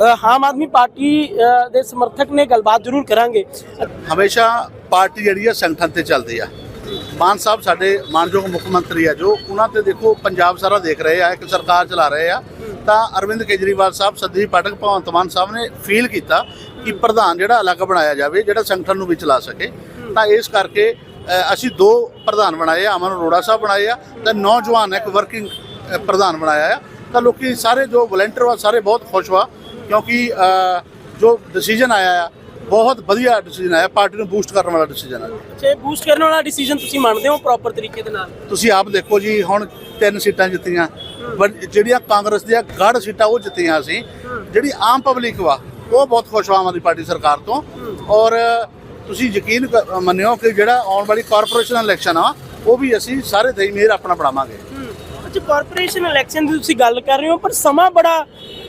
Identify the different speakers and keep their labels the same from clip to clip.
Speaker 1: Aam Aadmi party ਦੇ ਸਮਰਥਕ ਨੇ ਗੱਲਬਾਤ ਜ਼ਰੂਰ ਕਰਾਂਗੇ।
Speaker 2: ਹਮੇਸ਼ਾ ਪਾਰਟੀ ਜਿਹੜੀ ਆ ਸੰਗਠਨ ਤੇ ਚੱਲਦੀ ਆ। ਮਾਨ ਸਾਹਿਬ ਸਾਡੇ ਮਾਨਯੋਗ ਮੁੱਖ ਮੰਤਰੀ ਆ ਜੋ, ਉਹਨਾਂ ਤੇ ਦੇਖੋ ਪੰਜਾਬ ਸਾਰਾ ਦੇਖ ਰਹੇ ਆ, ਇੱਕ ਸਰਕਾਰ ਚਲਾ ਰਹੇ ਆ। ਤਾਂ ਅਰਵਿੰਦ ਕੇਜਰੀਵਾਲ ਸਾਹਿਬ ਸੰਦੀਪ ਪਾਠਕ ਭਗਵੰਤ ਮਾਨ ਸਾਹਿਬ ਨੇ ਫੀਲ ਕੀਤਾ ਕਿ ਪ੍ਰਧਾਨ ਜਿਹੜਾ ਅਲੱਗ ਬਣਾਇਆ ਜਾਵੇ, ਜਿਹੜਾ ਸੰਗਠਨ ਨੂੰ ਵੀ ਚਲਾ ਸਕੇ। ਤਾਂ ਇਸ ਕਰਕੇ ਅਸੀਂ ਦੋ ਪ੍ਰਧਾਨ ਬਣਾਏ ਆ, ਅਮਨ ਅਰੋੜਾ ਸਾਹਿਬ ਬਣਾਏ ਆ, ਤੇ ਨੌਜਵਾਨ ਇੱਕ ਵਰਕਿੰਗ ਪ੍ਰਧਾਨ ਬਣਾਇਆ ਆ। ਤਾਂ ਲੋਕੀ ਸਾਰੇ ਜੋ ਵਲੰਟੀਅਰ ਵਾ, ਸਾਰੇ ਬਹੁਤ ਖੁਸ਼ ਵਾ ਕਿਉਂਕਿ ਜੋ ਡਿਸੀਜਨ ਆਇਆ ਆ ਬਹੁਤ ਵਧੀਆ ਡਿਸੀਜਨ ਆਇਆ ਪਾਰਟੀ ਨੂੰ ਬੂਸਟ ਕਰਨ ਵਾਲਾ ਡਿਸੀਜਨ ਆ।
Speaker 1: ਤੇ ਬੂਸਟ ਕਰਨ ਵਾਲਾ ਡਿਸੀਜਨ ਤੁਸੀਂ ਮੰਨਦੇ ਹੋ ਪ੍ਰੋਪਰ ਤਰੀਕੇ ਦੇ ਨਾਲ?
Speaker 2: ਤੁਸੀਂ ਆਪ ਦੇਖੋ ਜੀ ਹੁਣ ਤਿੰਨ ਸੀਟਾਂ ਜਿੱਤੀਆਂ। ਜਿਹੜੀਆਂ ਕਾਂਗਰਸ ਦੀਆਂ ਗੜ ਸੀਟਾਂ ਉਹ ਜਿੱਤੀਆਂ ਅਸੀਂ ਜਿਹੜੀ ਆਮ ਪਬਲਿਕ ਵਾ ਉਹ ਬਹੁਤ ਖੁਸ਼ ਆਮ ਆਦਮੀ ਪਾਰਟੀ ਸਰਕਾਰ ਤੋਂ। ਔਰ ਤੁਸੀਂ ਯਕੀਨ ਮੰਨਿਓ ਕਿ ਜਿਹੜਾ ਆਉਣ ਵਾਲੀ ਕਾਰਪੋਰੇਸ਼ਨ ਇਲੈਕਸ਼ਨ ਆ ਉਹ ਵੀ ਅਸੀਂ ਸਾਰੇ ਦੇਈ ਮੇਰ ਆਪਣਾ ਬਣਾਵਾਂਗੇ।
Speaker 1: ਅੱਛਾ ਕਾਰਪੋਰੇਸ਼ਨ ਇਲੈਕਸ਼ਨ ਦੀ ਤੁਸੀਂ ਗੱਲ ਕਰ ਰਹੇ ਹੋ, ਪਰ ਸਮਾਂ ਬੜਾ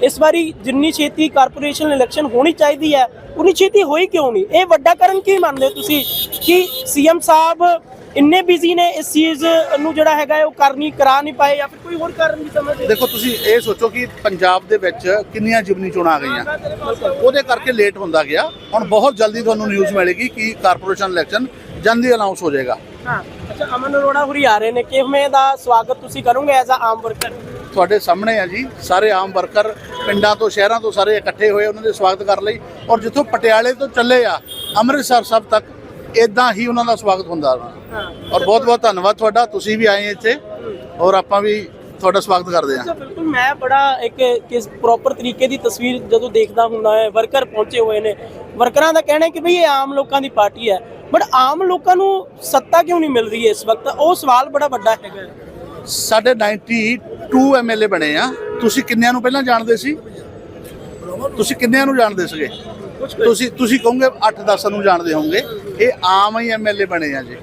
Speaker 1: ਇਸ ਵਾਰੀ ਜਿੰਨੀ ਛੇਤੀ ਕਾਰਪੋਰੇਸ਼ਨ ਇਲੈਕਸ਼ਨ ਹੋਣੀ ਚਾਹੀਦੀ ਹੈ, ਉਨੀ ਛੇਤੀ ਹੋਈ ਕਿਉਂ ਨਹੀਂ? ਇਹ ਵੱਡਾ ਕਾਰਨ ਕੀ ਮੰਨਦੇ ਤੁਸੀਂ? ਕਿ ਸੀਐਮ ਸਾਹਿਬ ਇੰਨੇ ਬਿਜ਼ੀ ਨੇ ਇਸ ਚੀਜ਼ ਨੂੰ ਜਿਹੜਾ ਹੈਗਾ ਹੈ, ਉਹ ਕਰਨੀ ਕਰਾ ਨਹੀਂ ਪਾਏ ਜਾਂ ਫਿਰ ਕੋਈ ਹੋਰ ਕਾਰਨ ਵੀ ਸਮਝਦੇ
Speaker 2: ਦੇਖੋ, ਤੁਸੀਂ ਇਹ ਸੋਚੋ ਕਿ ਪੰਜਾਬ ਦੇ ਵਿੱਚ ਕਿੰਨੀਆਂ ਜਿਮਨੀ ਚੋਣਾਂ ਆ ਗਈਆਂ। ਉਹਦੇ ਕਰਕੇ ਲੇਟ ਹੁੰਦਾ ਗਿਆ। ਹੁਣ ਬਹੁਤ ਜਲਦੀ ਤੁਹਾਨੂੰ ਨਿਊਜ਼ ਮਿਲੇਗੀ ਕਿ ਕਾਰਪੋਰੇਸ਼ਨ ਇਲੈਕਸ਼ਨ ਜਲਦੀ ਅਨਾਉਂਸ ਹੋ ਜਾਏਗਾ।
Speaker 1: ਹਾਂ। ਅੱਛਾ ਅਮਨ ਅਰੋੜਾ ਹੁਰੀ ਆ ਰਹੇ ਨੇ। ਕਿਵੇਂ ਦਾ ਸਵਾਗਤ ਤੁਸੀਂ ਕਰੋਗੇ ਐਜ਼ ਅ ਆਮ ਵਰਕਰ
Speaker 2: ਤੁਹਾਡੇ ਸਾਹਮਣੇ ਆ ਜੀ ਸਾਰੇ ਆਮ ਵਰਕਰ ਪਿੰਡਾਂ ਤੋਂ ਸ਼ਹਿਰਾਂ ਤੋਂ ਸਾਰੇ ਇਕੱਠੇ ਹੋਏ ਉਹਨਾਂ ਦੇ ਸਵਾਗਤ ਕਰਨ ਲਈ। ਔਰ ਜਿੱਥੋਂ ਪਟਿਆਲੇ ਤੋਂ ਚੱਲੇ ਆ ਅੰਮ੍ਰਿਤਸਰ ਸਭ ਤੱਕ ਇਦਾਂ ਹੀ ਉਹਨਾਂ ਦਾ ਸਵਾਗਤ ਹੁੰਦਾ
Speaker 1: ਹਾਂ।
Speaker 2: ਔਰ ਬਹੁਤ ਬਹੁਤ ਧੰਨਵਾਦ ਤੁਹਾਡਾ। ਤੁਸੀਂ ਵੀ ਆਏ ਇੱਥੇ। ਔਰ ਆਪਾਂ ਵੀ ਤੁਹਾਡਾ ਸਵਾਗਤ ਕਰਦੇ ਹਾਂ।
Speaker 1: ਬਿਲਕੁਲ ਮੈਂ ਬੜਾ ਇੱਕ ਕਿਸ ਪ੍ਰੋਪਰ ਤਰੀਕੇ ਦੀ ਤਸਵੀਰ ਜਦੋਂ ਦੇਖਦਾ ਹੁੰਦਾ ਹੈ ਵਰਕਰ ਪਹੁੰਚੇ ਹੋਏ ਨੇ। ਵਰਕਰਾਂ ਦਾ ਕਹਿਣਾ ਹੈ ਕਿ ਭਈ ਇਹ ਆਮ ਲੋਕਾਂ ਦੀ ਪਾਰਟੀ ਹੈ। ਬਟ ਆਮ ਲੋਕਾਂ ਨੂੰ ਸੱਤਾ ਕਿਉਂ ਨਹੀਂ ਮਿਲ ਰਹੀ ਇਸ ਵਕਤ? ਉਹ ਸਵਾਲ ਬੜਾ ਵੱਡਾ ਹੈਗਾ ਹੈ।
Speaker 2: ਸਾਡੇ 92 ਐਮਐਲਏ ਬਣੇ ਆ। ਤੁਸੀਂ ਕਿੰਨਿਆਂ ਨੂੰ ਪਹਿਲਾਂ ਜਾਣਦੇ ਸੀ? ਤੁਸੀਂ ਕਿੰਨਿਆਂ ਨੂੰ ਜਾਣਦੇ ਸੀਗੇ? ਤੁਸੀਂ ਤੁਸੀਂ ਕਹੋਗੇ 8-10 ਨੂੰ ਜਾਣਦੇ ਹੋਵੋਗੇ। ਇਹ ਆਮ ਹੀ ਐਮਐਲਏ ਬਣੇ ਆ ਜੀ।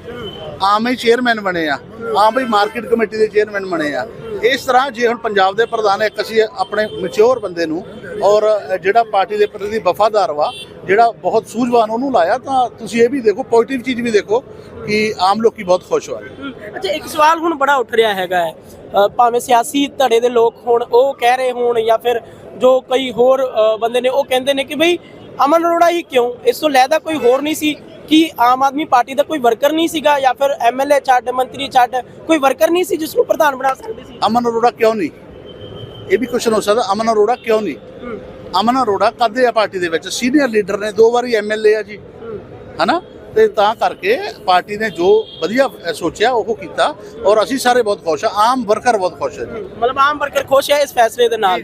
Speaker 2: ਆਮ ਹੀ ਚੇਅਰਮੈਨ ਬਣੇ ਆ। ਆਮ ਹੀ ਮਾਰਕੀਟ ਕਮੇਟੀ ਦੇ ਚੇਅਰਮੈਨ ਬਣੇ ਆ। ਇਸ ਤਰ੍ਹਾਂ ਜੇ ਹੁਣ ਪੰਜਾਬ ਦੇ ਪ੍ਰਧਾਨ ਇੱਕ ਅਸੀਂ ਆਪਣੇ ਮੈਚੁਰ ਬੰਦੇ ਨੂੰ ਔਰ ਜਿਹੜਾ ਪਾਰਟੀ ਦੇ ਪ੍ਰਤੀ ਵਫਾਦਾਰ ਵਾ ਜਿਹੜਾ ਬਹੁਤ ਸੂਝਵਾਨ ਉਹਨੂੰ ਲਾਇਆ ਤਾਂ ਤੁਸੀਂ ਇਹ ਵੀ ਦੇਖੋ ਪੋਜ਼ਿਟਿਵ ਚੀਜ਼ ਵੀ ਦੇਖੋ ਕਿ ਆਮ ਲੋਕੀ ਬਹੁਤ ਖੁਸ਼ ਹੋਏ।
Speaker 1: ਹਮ, ਅੱਛਾ ਇੱਕ ਸਵਾਲ ਹੁਣ ਬੜਾ ਉੱਠ ਰਿਹਾ ਹੈਗਾ ਭਾਵੇਂ ਸਿਆਸੀ ਧੜੇ ਦੇ ਲੋਕ ਹੋਣ ਉਹ ਕਹਿ ਰਹੇ ਹੋਣ ਜਾਂ ਫਿਰ ਜੋ ਕਈ ਹੋਰ ਬੰਦੇ ਨੇ ਉਹ ਕਹਿੰਦੇ ਨੇ ਕਿ ਭਈ ਅਮਨ ਅਰੋੜਾ ਹੀ ਕਿਉਂ? ਇਸ ਤੋਂ ਲੈਦਾ ਕੋਈ ਹੋਰ ਨਹੀਂ ਸੀ ਕਿ ਆਮ ਆਦਮੀ ਪਾਰਟੀ ਦਾ ਕੋਈ ਵਰਕਰ ਨਹੀਂ ਸੀਗਾ ਜਾਂ ਫਿਰ ਐਮਐਲਏ ਛੱਡ ਮੰਤਰੀ ਛੱਡ ਕੋਈ ਵਰਕਰ ਨਹੀਂ ਸੀ ਜਿਸ ਨੂੰ ਪ੍ਰਧਾਨ ਬਣਾ ਸਕਦੇ
Speaker 2: ਅਮਨ ਅਰੋੜਾ ਕਿਉਂ ਨਹੀਂ? ਇਹ ਵੀ ਕੁਐਸਚਨ ਹੋ ਸਕਦਾ ਅਮਨ ਅਰੋੜਾ ਕਿਉਂ ਨਹੀਂ? ਅਮਨ ਅਰੋੜਾ ਕਦੇ ਆ ਪਾਰਟੀ ਦੇ ਵਿੱਚ ਸੀਨੀਅਰ ਲੀਡਰ ਨੇ ਦੋ ਵਾਰੀ ਐਮਐਲਏ ਆ ਜੀ। ਹਨਾ? ਤੇ ਤਾਂ ਕਰਕੇ ਪਾਰਟੀ ਨੇ ਜੋ ਵਧੀਆ ਸੋਚਿਆ ਉਹ ਕੀਤਾ ਔਰ ਅਸੀਂ ਸਾਰੇ ਬਹੁਤ ਖੁਸ਼ ਆ ਆਮ ਵਰਕਰ ਬਹੁਤ ਖੁਸ਼ ਹੈ ਜੀ।
Speaker 1: ਮਤਲਬ ਆਮ ਵਰਕਰ ਖੁਸ਼ ਹੈ ਇਸ ਫੈਸਲੇ ਦੇ ਨਾਲ।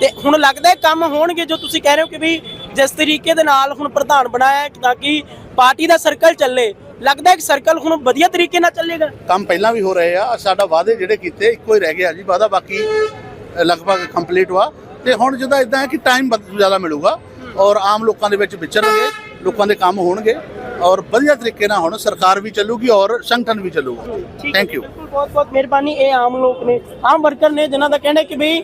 Speaker 1: ਤੇ ਹੁਣ ਲੱਗਦਾ ਹੈ ਕੰਮ ਹੋਣਗੇ ਜੋ ਤੁਸੀਂ ਕਹਿ ਰਹੇ ਹੋ ਕਿ ਵੀ ਜਿਸ ਤਰੀਕੇ ਦੇ ਨਾਲ ਹੁਣ ਪ੍ਰਧਾਨ ਬਣਾਇਆ ਤਾਂ ਕਿ ਪਾਰਟੀ ਦਾ ਸਰਕਲ ਚੱਲੇ। ਲੱਗਦਾ ਹੈ ਕਿ ਸਰਕਲ ਹੁਣ ਵਧੀਆ ਤਰੀਕੇ ਨਾਲ ਚੱਲੇਗਾ?
Speaker 2: ਕੰਮ ਪਹਿਲਾਂ ਵੀ ਹੋ ਰਹੇ ਆ ਸਾਡਾ ਵਾਅਦੇ ਜਿਹੜੇ ਕੀਤੇ ਇੱਕੋ ਹੀ ਰਹਿ ਗਿਆ ਜੀ ਵਾਅਦਾ ਬਾਕੀ ਲਗਭਗ ਕੰਪਲੀਟ ਵਾ। ਤੇ ਹੁਣ ਜਿੱਦਾਂ ਇਦਾਂ ਹੈ ਕਿ ਟਾਈਮ ਜ਼ਿਆਦਾ ਮਿਲੂਗਾ ਔਰ ਆਮ ਲੋਕਾਂ ਦੇ ਵਿੱਚ ਵਿਚਰਨਗੇ ਲੋਕਾਂ ਦੇ ਕੰਮ ਹੋਣਗੇ ਔਰ ਵਧੀਆ ਤਰੀਕੇ ਨਾਲ ਹੁਣ ਸਰਕਾਰ ਵੀ ਚੱਲੂਗੀ ਔਰ ਸੰਗਠਨ ਵੀ ਚੱਲੂਗਾ। ਥੈਂਕ ਯੂ
Speaker 1: ਬਹੁਤ ਬਹੁਤ ਮਿਹਰਬਾਨੀ ਇਹ ਆਮ ਲੋਕ ਨੇ ਆਮ ਵਰਕਰ ਨੇ ਜਿਨ੍ਹਾਂ ਦਾ ਕਹਿਣਾ ਕਿ ਵੀ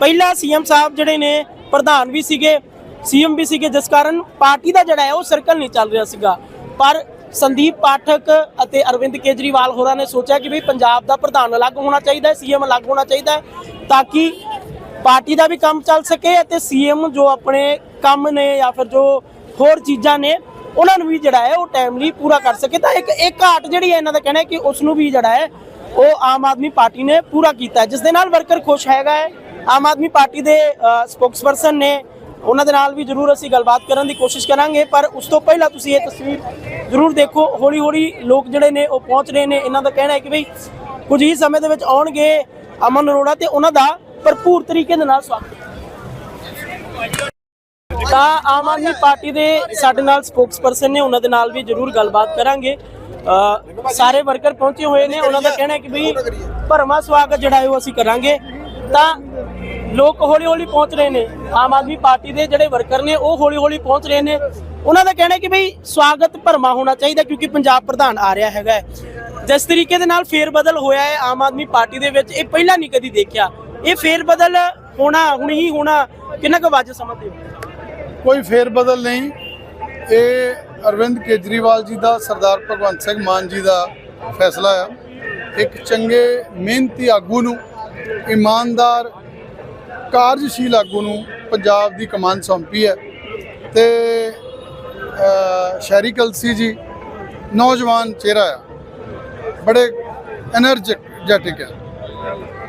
Speaker 1: ਪਹਿਲਾ ਸੀਐਮ ਸਾਹਿਬ ਜਿਹੜੇ ਨੇ ਪ੍ਰਧਾਨ ਵੀ ਸੀਗੇ ਸੀਐਮ ਵੀ ਸੀਗੇ ਜਿਸ ਕਾਰਨ ਪਾਰਟੀ ਦਾ ਜਿਹੜਾ ਹੈ ਉਹ ਸਰਕਲ ਨਹੀਂ ਚੱਲ ਰਿਹਾ ਸੀਗਾ। ਪਰ ਸੰਦੀਪ ਪਾਠਕ ਅਤੇ ਅਰਵਿੰਦ ਕੇਜਰੀਵਾਲ ਹੋਰਾਂ ਨੇ ਸੋਚਿਆ ਕਿ ਵੀ ਪੰਜਾਬ ਦਾ ਪ੍ਰਧਾਨ ਅਲੱਗ ਹੋਣਾ ਚਾਹੀਦਾ ਹੈ, ਸੀਐਮ ਅਲੱਗ ਹੋਣਾ ਚਾਹੀਦਾ ਹੈ, ਤਾਂ ਕਿ ਪਾਰਟੀ ਦਾ ਵੀ ਕੰਮ ਚੱਲ ਸਕੇ ਅਤੇ ਸੀਐਮ ਜੋ ਆਪਣੇ ਕੰਮ ਨੇ ਜਾਂ ਫਿਰ ਜੋ ਹੋਰ ਚੀਜ਼ਾਂ ਨੇ, ਉਹਨਾਂ ਨੂੰ ਵੀ ਜਿਹੜਾ ਹੈ ਉਹ ਟਾਈਮਲੀ ਪੂਰਾ ਕਰ ਸਕੇ। ਤਾਂ ਇੱਕ ਇੱਕ ਘਾਟ ਜਿਹੜੀ ਹੈ ਇਹਨਾਂ ਦਾ ਕਹਿਣਾ ਹੈ ਕਿ ਉਸ ਨੂੰ ਵੀ ਜਿਹੜਾ ਹੈ ਉਹ ਆਮ ਆਦਮੀ ਪਾਰਟੀ ਨੇ ਪੂਰਾ ਕੀਤਾ ਜਿਸ ਦੇ ਨਾਲ ਵਰਕਰ ਖੁਸ਼ ਹੈਗਾ ਹੈ। ਆਮ ਆਦਮੀ ਪਾਰਟੀ ਦੇ ਸਪੋਕਸਪਰਸਨ ਨੇ ਉਹਨਾਂ ਦੇ ਨਾਲ ਵੀ ਜ਼ਰੂਰ ਅਸੀਂ ਗੱਲਬਾਤ ਕਰਨ ਦੀ ਕੋਸ਼ਿਸ਼ ਕਰਾਂਗੇ, ਪਰ ਉਸ ਤੋਂ ਪਹਿਲਾਂ ਤੁਸੀਂ ਇਹ ਤਸਵੀਰ ਜ਼ਰੂਰ ਦੇਖੋ। ਹੌਲੀ ਹੌਲੀ ਲੋਕ ਜਿਹੜੇ ਨੇ ਉਹ ਪਹੁੰਚ ਰਹੇ ਨੇ। ਇਹਨਾਂ ਦਾ ਕਹਿਣਾ ਹੈ ਕਿ ਭਈ ਕੁਝ ਹੀ ਸਮੇਂ ਦੇ ਵਿੱਚ ਆਉਣਗੇ ਅਮਨ ਅਰੋੜਾ ਤੇ ਉਹਨਾਂ ਦਾ ਭਰਪੂਰ ਤਰੀਕੇ ਦੇ ਨਾਲ ਸਵਾਗਤ। ਤਾਂ ਆਮ ਆਦਮੀ ਪਾਰਟੀ ਦੇ ਸਾਡੇ ਨਾਲ ਸਪੋਕਸਪਰਸਨ ਨੇ, ਉਹਨਾਂ ਦੇ ਨਾਲ ਵੀ ਜ਼ਰੂਰ ਗੱਲਬਾਤ ਕਰਾਂਗੇ। ਸਾਰੇ ਵਰਕਰ ਪਹੁੰਚੇ ਹੋਏ ਨੇ। ਉਹਨਾਂ ਦਾ ਕਹਿਣਾ ਹੈ ਕਿ ਵੀ ਭਰਮਾ ਸਵਾਗਤ ਜਿਹੜਾ ਹੈ ਉਹ ਅਸੀਂ ਕਰਾਂਗੇ। ਤਾਂ ਲੋਕ ਹੌਲੀ ਹੌਲੀ ਪਹੁੰਚ ਰਹੇ ਨੇ। ਆਮ ਆਦਮੀ ਪਾਰਟੀ ਦੇ ਜਿਹੜੇ ਵਰਕਰ ਨੇ, ਉਹ ਹੌਲੀ ਹੌਲੀ ਪਹੁੰਚ ਰਹੇ ਨੇ। ਉਹਨਾਂ ਦਾ ਕਹਿਣਾ ਕਿ ਭਈ ਸਵਾਗਤ ਭਰਮਾ ਹੋਣਾ ਚਾਹੀਦਾ ਕਿਉਂਕਿ ਪੰਜਾਬ ਪ੍ਰਧਾਨ ਆ ਰਿਹਾ ਹੈਗਾ ਜਿਸ ਤਰੀਕੇ ਦੇ ਨਾਲ ਫੇਰ ਬਦਲ ਹੋਇਆ ਹੈ ਆਮ ਆਦਮੀ ਪਾਰਟੀ ਦੇ ਵਿੱਚ, ਇਹ ਪਹਿਲਾਂ ਨਹੀਂ ਕਦੀ ਦੇਖਿਆ। ਇਹ ਫੇਰ ਬਦਲ ਹੋਣਾ, ਹੁਣ ਹੀ ਹੋਣਾ, ਕਿੰਨਾ ਕੁ ਵਾਜਬ ਸਮਝਦੇ ਹੋ?
Speaker 3: ਕੋਈ ਫੇਰ ਬਦਲ ਨਹੀਂ। ਇਹ ਅਰਵਿੰਦ ਕੇਜਰੀਵਾਲ ਜੀ ਦਾ, ਸਰਦਾਰ ਭਗਵੰਤ ਸਿੰਘ ਮਾਨ ਜੀ ਦਾ ਫੈਸਲਾ ਆ। ਇੱਕ ਚੰਗੇ, ਮਿਹਨਤੀ ਆਗੂ ਨੂੰ ਇਮਾਨਦਾਰ ਕਾਰਜਸ਼ੀਲ ਆਗੂ ਨੂੰ ਪੰਜਾਬ ਦੀ ਕਮਾਨ ਸੌਂਪੀ ਹੈ। ਤੇ ਸ਼ਹਿਰੀ ਕਲਸੀ ਜੀ, ਨੌਜਵਾਨ ਚਿਹਰਾ ਆ। ਬੜੇ એનર્ਜੈਟਿਕ ਹੈ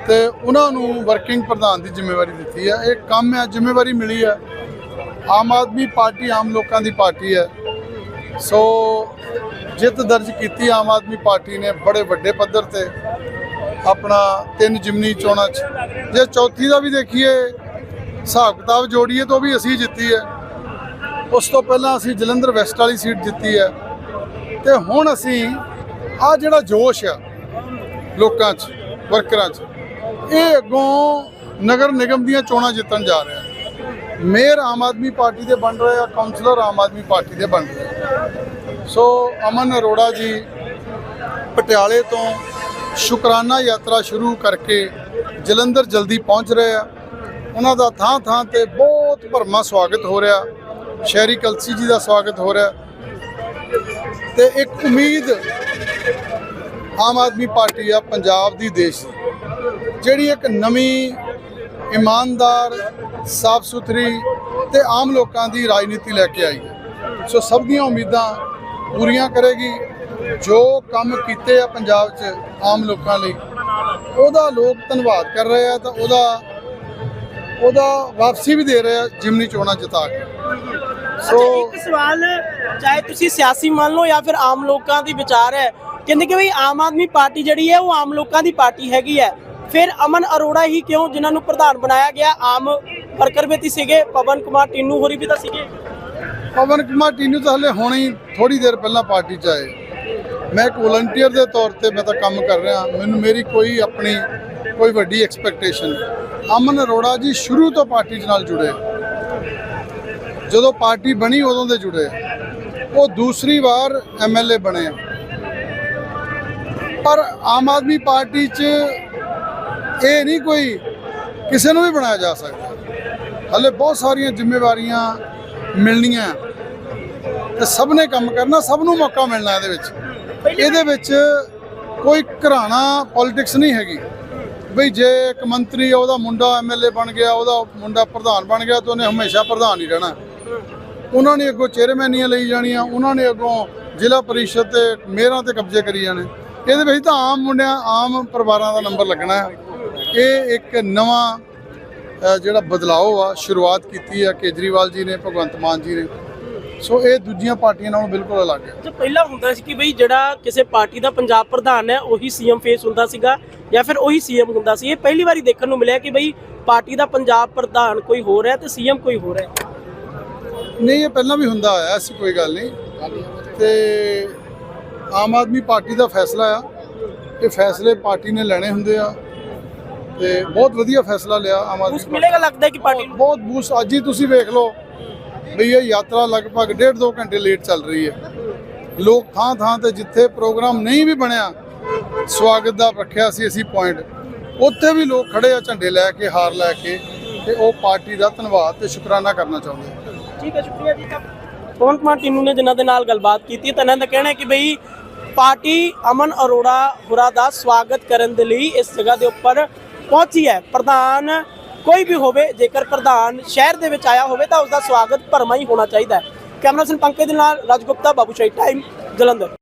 Speaker 3: ਤੇ ਉਹਨਾਂ ਨੂੰ ਵਰਕਿੰਗ ਪ੍ਰਧਾਨ ਦੀ ਜ਼ਿੰਮੇਵਾਰੀ ਦਿੱਤੀ ਹੈ ਇਹ ਕੰਮ ਹੈ ਜ਼ਿੰਮੇਵਾਰੀ ਮਿਲੀ ਹੈ ਆਮ ਆਦਮੀ ਪਾਰਟੀ, ਆਮ ਲੋਕਾਂ ਦੀ ਪਾਰਟੀ ਹੈ ਸੋ, ਜਿੱਤ ਦਰਜ ਕੀਤੀ ਆਮ ਆਦਮੀ ਪਾਰਟੀ ਨੇ ਬੜੇ ਵੱਡੇ ਪੱਧਰ ਤੇ। ਆਪਣਾ ਤਿੰਨ ਜਿਮਨੀ ਚੋਣਾਂ 'ਚ। ਜੇ ਚੌਥੀ ਦਾ ਵੀ ਦੇਖੀਏ, ਹਿਸਾਬ ਕਿਤਾਬ ਜੋੜੀਏ ਤਾਂ ਉਹ ਵੀ ਅਸੀਂ ਜਿੱਤੀ ਹੈ। ਉਸ ਤੋਂ ਪਹਿਲਾਂ ਅਸੀਂ ਜਲੰਧਰ ਵੈਸਟ ਵਾਲੀ ਸੀਟ ਜਿੱਤੀ ਹੈ। ਤੇ ਹੁਣ ਅਸੀਂ ਆ ਜਿਹੜਾ ਜੋਸ਼ ਆ ਲੋਕਾਂ 'ਚ, ਵਰਕਰਾਂ 'ਚ, ਇਹ ਅੱਗੋਂ ਨਗਰ ਨਿਗਮ ਦੀਆਂ ਚੋਣਾਂ ਜਿੱਤਣ ਜਾ ਰਿਹਾ ਮੇਅਰ ਆਮ ਆਦਮੀ ਪਾਰਟੀ ਦੇ ਬਣ ਰਹੇ ਆ ਕਾਉਂਸਲਰ ਆਮ ਆਦਮੀ ਪਾਰਟੀ ਦੇ ਬਣ ਰਹੇ ਸੋ ਅਮਨ ਅਰੋੜਾ ਜੀ, ਪਟਿਆਲੇ ਤੋਂ ਸ਼ੁਕਰਾਨਾ ਯਾਤਰਾ ਸ਼ੁਰੂ ਕਰਕੇ ਜਲੰਧਰ ਜਲਦੀ ਪਹੁੰਚ ਰਹੇ ਆ। ਉਹਨਾਂ ਦਾ ਥਾਂ ਥਾਂ ਤੇ ਬਹੁਤ ਭਰਮਾ ਸਵਾਗਤ ਹੋ ਰਿਹਾ। ਸ਼ਹਿਰੀ ਕਲਸੀ ਜੀ ਦਾ ਸਵਾਗਤ ਹੋ ਰਿਹਾ। ਤੇ ਇੱਕ ਉਮੀਦ ਆਮ ਆਦਮੀ ਪਾਰਟੀ ਆ, ਪੰਜਾਬ ਦੀ, ਦੇਸ਼ ਦੀ, ਜਿਹੜੀ ਇੱਕ ਨਵੀਂ ਇਮਾਨਦਾਰ ਸਾਫ਼ ਸੁਥਰੀ ਤੇ ਆਮ ਲੋਕਾਂ ਦੀ ਰਾਜਨੀਤੀ ਲੈ ਕੇ ਆਈ ਹੈ। ਸੋ ਸਭ ਦੀਆਂ ਉਮੀਦਾਂ ਪੂਰੀਆਂ ਕਰੇਗੀ। ਜੋ ਕੰਮ ਕੀਤੇ ਆ ਪੰਜਾਬ 'ਚ ਆਮ ਲੋਕਾਂ ਲਈ ਉਹਦਾ ਲੋਕ ਧੰਨਵਾਦ ਕਰ ਰਹੇ ਆ ਤਾਂ ਉਹਦਾ ਉਹਦਾ ਵਾਪਸੀ ਵੀ ਦੇ ਰਹੇ ਆ ਜਿਮਨੀ ਚੋਣਾਂ ਜਿਤਾ ਕੇ।
Speaker 1: ਸੋ ਇੱਕ ਸਵਾਲ ਚਾਹੇ ਤੁਸੀਂ ਸਿਆਸੀ ਮੰਨ ਲਓ ਜਾਂ ਫਿਰ ਆਮ ਲੋਕਾਂ ਦੀ ਵਿਚਾਰ ਹੈ ਕਹਿੰਦੇ ਕਿ ਵੀ ਆਮ ਆਦਮੀ ਪਾਰਟੀ ਜਿਹੜੀ ਹੈ ਉਹ ਆਮ ਲੋਕਾਂ ਦੀ ਪਾਰਟੀ ਹੈਗੀ ਹੈ। ਫਿਰ ਅਮਨ ਅਰੋੜਾ ਹੀ ਕਿਉਂ ਜਿਨ੍ਹਾਂ ਨੂੰ ਪ੍ਰਧਾਨ ਬਣਾਇਆ ਗਿਆ? ਆਮ ਵਰਕਰ ਵੀ ਤਾਂ ਸੀਗੇ ਪਵਨ ਕੁਮਾਰ ਟੀਨੂ ਹੋਰੀ ਵੀ ਤਾਂ ਸੀਗੇ।
Speaker 3: ਪਵਨ ਕੁਮਾਰ ਟੀਨੂ ਤਾਂ ਹਲੇ ਹੁਣੇ ਹੀ ਥੋੜੀ ਦੇਰ ਪਹਿਲਾਂ ਪਾਰਟੀ 'ਚ ਆਏ। ਮੈਂ ਇੱਕ ਵਲੰਟੀਅਰ ਦੇ ਤੌਰ ਤੇ ਮੈਂ ਤਾਂ ਕੰਮ ਕਰ ਰਿਹਾ। ਮੈਨੂੰ ਮੇਰੀ ਕੋਈ ਆਪਣੀ ਕੋਈ ਵੱਡੀ ਐਕਸਪੈਕਟੇਸ਼ਨ ਅਮਨ ਅਰੋੜਾ ਜੀ ਸ਼ੁਰੂ ਤੋਂ ਪਾਰਟੀ ਨਾਲ ਜੁੜੇ। ਜਦੋਂ ਪਾਰਟੀ ਬਣੀ ਉਦੋਂ ਦੇ ਜੁੜੇ। ਉਹ ਦੂਸਰੀ ਵਾਰ ਐਮਐਲਏ ਬਣੇ। ਪਰ ਆਮ ਆਦਮੀ ਪਾਰਟੀ 'ਚ ਇਹ ਨਹੀਂ ਕੋਈ ਕਿਸੇ ਨੂੰ ਵੀ ਬਣਾਇਆ ਜਾ ਸਕਦਾ। ਹਲੇ ਬਹੁਤ ਸਾਰੀਆਂ ਜ਼ਿੰਮੇਵਾਰੀਆਂ ਮਿਲਣੀਆਂ। ਤੇ ਸਭ ਨੇ ਕੰਮ ਕਰਨਾ, ਸਭ ਨੂੰ ਮੌਕਾ ਮਿਲਣਾ ਇਹਦੇ ਵਿੱਚ। ਇਹਦੇ ਵਿੱਚ ਕੋਈ ਘਰਾਣਾ ਪੋਲਿਟਿਕਸ ਨਹੀਂ ਹੈਗੀ। ਬਈ ਜੇ ਇੱਕ ਮੰਤਰੀ ਆ, ਉਹਦਾ ਮੁੰਡਾ ਐਮਐਲਏ ਬਣ ਗਿਆ, ਉਹਦਾ ਮੁੰਡਾ ਪ੍ਰਧਾਨ ਬਣ ਗਿਆ, ਤਾਂ ਉਹਨੇ ਹਮੇਸ਼ਾ ਪ੍ਰਧਾਨ ਹੀ ਰਹਿਣਾ। ਉਹਨਾਂ ਨੇ ਅੱਗੋਂ ਚੇਅਰਮੈਨੀਆਂ ਲਈ ਜਾਣੀਆਂ, ਉਹਨਾਂ ਨੇ ਅੱਗੋਂ ਜ਼ਿਲ੍ਹਾ ਪਰਿਸ਼ਦ ਤੇ ਮੇਅਰਾਂ ਤੇ ਕਬਜ਼ੇ ਕਰੀ ਜਾਣੇ। ਇਹਦੇ ਵਿੱਚ ਤਾਂ ਆਮ ਮੁੰਡਿਆਂ, ਆਮ ਪਰਿਵਾਰਾਂ ਦਾ ਨੰਬਰ ਲੱਗਣਾ ਇਹ ਇੱਕ ਨਵਾਂ ਜਿਹੜਾ ਬਦਲਾਅ ਆ, ਸ਼ੁਰੂਆਤ ਕੀਤੀ ਆ, ਕੇਜਰੀਵਾਲ ਜੀ ਨੇ, ਭਗਵੰਤ ਮਾਨ ਜੀ ਨੇ। ਸੋ ਇਹ ਦੂਜੀਆਂ ਪਾਰਟੀਆਂ ਨਾਲੋਂ ਬਿਲਕੁਲ ਅਲੱਗ ਹੈ।
Speaker 1: ਜੋ ਪਹਿਲਾਂ ਹੁੰਦਾ ਸੀ ਕਿ ਬਈ ਜਿਹੜਾ ਕਿਸੇ ਪਾਰਟੀ ਦਾ ਪੰਜਾਬ ਪ੍ਰਧਾਨ ਹੈ ਉਹੀ ਸੀਐਮ ਫੇਸ ਹੁੰਦਾ ਸੀਗਾ ਜਾਂ ਫਿਰ ਉਹੀ ਸੀਐਮ ਹੁੰਦਾ ਸੀ। ਇਹ ਪਹਿਲੀ ਵਾਰੀ ਦੇਖਣ ਨੂੰ ਮਿਲਿਆ ਕਿ ਬਈ ਪਾਰਟੀ ਦਾ ਪੰਜਾਬ ਪ੍ਰਧਾਨ ਕੋਈ ਹੋਰ ਹੈ ਤੇ ਸੀਐਮ ਕੋਈ ਹੋਰ ਹੈ।
Speaker 3: ਨਹੀਂ ਇਹ ਪਹਿਲਾਂ ਵੀ ਹੁੰਦਾ ਆਇਆ ਐਸੀ ਕੋਈ ਗੱਲ ਨਹੀਂ। ਤੇ ਆਮ ਆਦਮੀ ਪਾਰਟੀ ਦਾ ਫੈਸਲਾ ਆ। ਇਹ ਫੈਸਲੇ ਪਾਰਟੀ ਨੇ ਲੈਣੇ ਹੁੰਦੇ ਆ। ਤੇ ਬਹੁਤ ਵਧੀਆ ਫੈਸਲਾ ਲਿਆ ਆਮ ਆਦਮੀ
Speaker 1: ਉਸ
Speaker 3: ਪਾਰਟੀ
Speaker 1: ਮਿਲੇਗਾ ਲੱਗਦਾ ਹੈ ਕਿ ਪਾਰਟੀ ਨੂੰ?
Speaker 3: ਬਹੁਤ ਬੂਸ ਅੱਜ ਹੀ ਤੁਸੀਂ ਵੇਖ ਲਓ। ਵੀ ਇਹ ਯਾਤਰਾ ਲਗਭਗ ਡੇਢ ਦੋ ਘੰਟੇ ਲੇਟ ਚੱਲ ਰਹੀ ਹੈ। ਲੋਕ ਥਾਂ ਥਾਂ ਤੇ ਜਿੱਥੇ ਪ੍ਰੋਗਰਾਮ ਨਹੀਂ ਵੀ ਬਣਿਆ, ਸਵਾਗਤ ਦਾ ਰੱਖਿਆ ਸੀ ਅਸੀਂ ਪੁਆਇੰਟ ਉੱਥੇ ਵੀ ਲੋਕ ਖੜੇ ਆ ਝੰਡੇ ਲੈ ਕੇ, ਹਾਰ ਲੈ ਕੇ, ਤੇ ਉਹ ਪਾਰਟੀ ਦਾ ਧੰਨਵਾਦ ਤੇ ਸ਼ੁਕਰਾਨਾ ਕਰਨਾ ਚਾਹੁੰਦੇ ਆ।
Speaker 1: ਠੀਕ ਹੈ, ਸ਼ੁਕਰੀਆ ਜੀ ਪਵਨ ਕੁਮਾਰ ਟੀਨੂ ਨੇ ਜਿਨ੍ਹਾਂ ਦੇ ਨਾਲ ਗੱਲਬਾਤ ਕੀਤੀ, ਤਾਂ ਇਹਨਾਂ ਦਾ ਕਹਿਣਾ ਹੈ ਕਿ ਬਈ ਪਾਰਟੀ ਅਮਨ ਅਰੋੜਾ ਹੁਰਾ ਦਾ ਸਵਾਗਤ ਕਰਨ ਦੇ ਲਈ ਇਸ ਜਗ੍ਹਾ ਦੇ ਉੱਪਰ ਪਹੁੰਚੀ ਹੈ। ਪ੍ਰਧਾਨ ਕੋਈ ਵੀ ਹੋਵੇ, ਜੇਕਰ ਪ੍ਰਧਾਨ ਸ਼ਹਿਰ ਦੇ ਵਿੱਚ ਆਇਆ ਹੋਵੇ ਤਾਂ ਉਸ ਦਾ ਸਵਾਗਤ ਭਰਮਾ ਹੀ ਹੋਣਾ ਚਾਹੀਦਾ ਹੈ। ਕੈਮਰਾ ਸੰਪੰਕੇ ਦੇ ਨਾਲ ਰਾਜਗੁਪਤਾ, ਬਾਬੂ ਸ਼ਾਹੀ ਟਾਈਮ ਜਲੰਧਰ।